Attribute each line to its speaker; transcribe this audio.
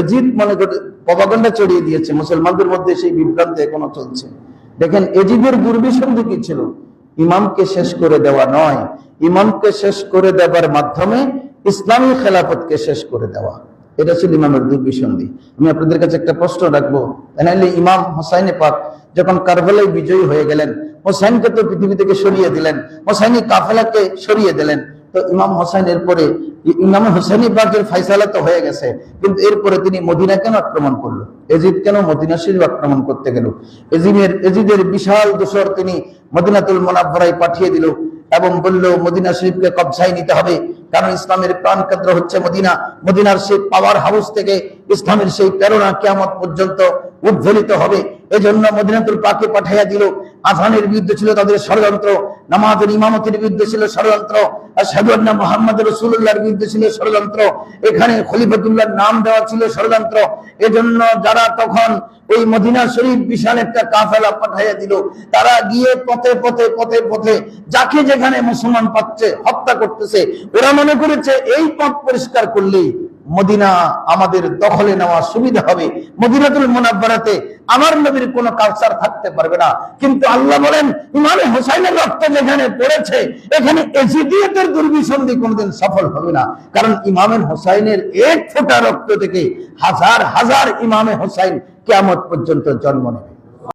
Speaker 1: এজিদ মনে করে প্রভাগণ্ডা চড়িয়ে দিয়েছে, মুসলমানদের মধ্যে সেই বিভ্রান্তি এখনও চলছে। দেখেন, এজিদের দুর্বিসন্ধি কি ছিল? ইমামকে শেষ করে দেওয়া নয়। ইমামকে শেষ করে দেওয়ার মাধ্যমে ইসলামী খেলাফতকে শেষ করে দেওয়া। এটা ছিল ইমামের দুর্বিসন্ধি। আমি আপনাদের কাছে একটা প্রশ্ন রাখব। ইমাম হোসাইনে পাক যখন কারবালায় বিজয়ী হয়ে গেলেন, হোসাইনকে তো পৃথিবী থেকে সরিয়ে দিলেন, হোসাইনি কাফেলাকে সরিয়ে দিলেন তো ইমাম হোসাইনের পরে ইমাম হোসেনি বাগের ফাইসালা তো হয়ে গেছে, কিন্তু এরপরে তিনি মদিনা কেন আক্রমণ করল? এজিদ কেন মদিনা শরীফ আক্রমণ করতে গেল? এজিমের, এজিদের বিশাল দোসর তিনি মদিনাতুল মোনাব্বরাই পাঠিয়ে দিল এবং বলল, মদিনা শরীফকে কবজায় নিতে হবে, কারণ ইসলামের প্রাণ কেন্দ্র হচ্ছে মদিনা। মদিনার সেই পাওয়ার হাউস থেকে ইসলামের সেই প্রেরণা কিয়ামত পর্যন্ত উদ্ভলিত হবে। এজন্য মদিনাতুল পাকে পাঠাইয়া দিল। আজানের বিরুদ্ধে ছিল তাদের ষড়যন্ত্র, নামাজের ইমামতের বিরুদ্ধে ছিল ষড়যন্ত্র, আর সাদুয়ান্না মোহাম্মদ রসুল্লাহর বিরুদ্ধে ছিল ষড়যন্ত্র। এখানে খলিফতুল্লাহর নাম দেওয়া ছিল ষড়যন্ত্র। এজন্য যারা তখন ওই মদিনা শরীফ বিশাল একটা কাফেলা পাঠাইয়া দিল, তারা গিয়ে পথে পথে পথে পথে যাকে যেখানে মুসলমান পাচ্ছে, হত্যা করতেছে। ওরা মনে করেছে, এই পথ পরিষ্কার করলেই মদিনা আমাদের দখলে নেওয়া সুবিধা হবে। মদিনাতুল মোনাব্বারাতে আমার নবীর কোনো কালচার থাকতে পারবে না। কিন্তু আল্লাহ বলেন, ইমামে হোসাইনের রক্ত যেখানে পড়েছে, এখানে এজিদিয়তের দুর্বিসন্ধি কোনোদিন সফল হবে না। কারণ ইমামের হোসাইনের এক ফোঁটা রক্ত থেকে হাজার হাজার ইমামে হোসাইন কেয়ামত পর্যন্ত জন্ম নেবে।